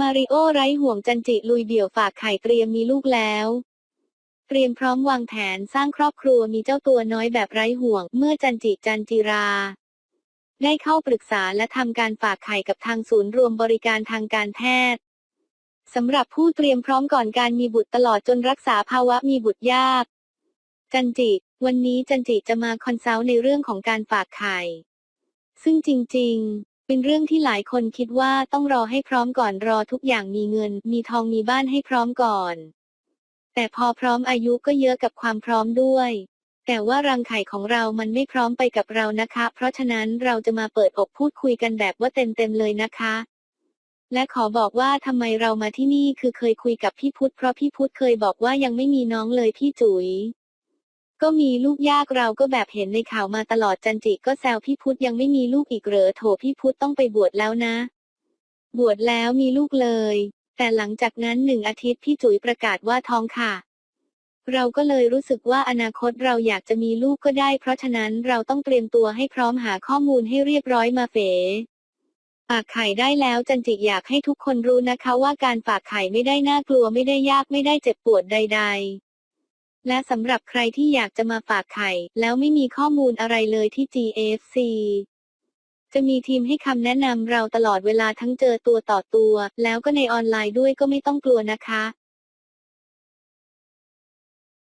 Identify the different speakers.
Speaker 1: มาริโอไร้ห่วงจันจิลุยเดี่ยวฝากไข่เตรียมมีลูกแล้ว เตรียมพร้อมวางแผนสร้างครอบครัวมีเจ้าตัวน้อยแบบไร้ห่วง เมื่อจันจิจันจิรา ได้เข้าปรึกษาและทำการฝากไข่กับทางศูนย์รวมบริการทางการแพทย์สำหรับผู้เตรียมพร้อมก่อนการมีบุตรตลอดจนรักษาภาวะมีบุตรยาก จันจิ วันนี้จันจิจะมาคอนซัลท์ในเรื่องของการฝากไข่ ซึ่งจริงๆ เป็นเรื่องที่หลายคนคิดว่าต้องรอให้พร้อมก่อนรอทุกอย่างมีเงิน มีทองมีบ้านให้พร้อมก่อน แต่พอพร้อมอายุก็เยอะกับความพร้อมด้วย แต่ว่ารังไข่ของเรามันไม่พร้อมไปกับเรานะคะ เพราะฉะนั้นเราจะมาเปิดอกพูดคุยกันแบบว่าเต็มๆเลยนะคะและขอบอกว่าทำไมเรามาที่นี่คือเคยคุยกับพี่พุทธเพราะพี่พุทธเคยบอกว่ายังไม่มีน้องเลยพี่จุ๋ย ก็มีลูกยากเราก็แบบเห็นในข่าวมาตลอดจันจิก็แซวพี่พุทธยังไม่มีลูกอีกเหรอโถพี่พุทธต้องไปบวชแล้วนะ บวชแล้วมีลูกเลย แต่หลังจากนั้นหนึ่งอาทิตย์พี่จุ๋ยประกาศว่าท้องค่ะ เราก็เลยรู้สึกว่าอนาคตเราอยากจะมีลูกก็ได้ เพราะฉะนั้นเราต้องเตรียมตัวให้พร้อมหาข้อมูลให้เรียบร้อยมาเฝฝากไข่ได้แล้วจันจิอยากให้ทุกคนรู้นะคะ ว่าการฝากไข่ไม่ได้น่ากลัวไม่ได้ยากไม่ได้เจ็บปวดใด ๆ และสำหรับใครที่อยากจะมาฝากไข่ แล้วไม่มีข้อมูลอะไรเลยที่ GFC จะมีทีมให้คำแนะนำเราตลอดเวลาทั้งเจอตัวต่อตัว แล้วก็ในออนไลน์ด้วยก็ไม่ต้องกลัวนะคะ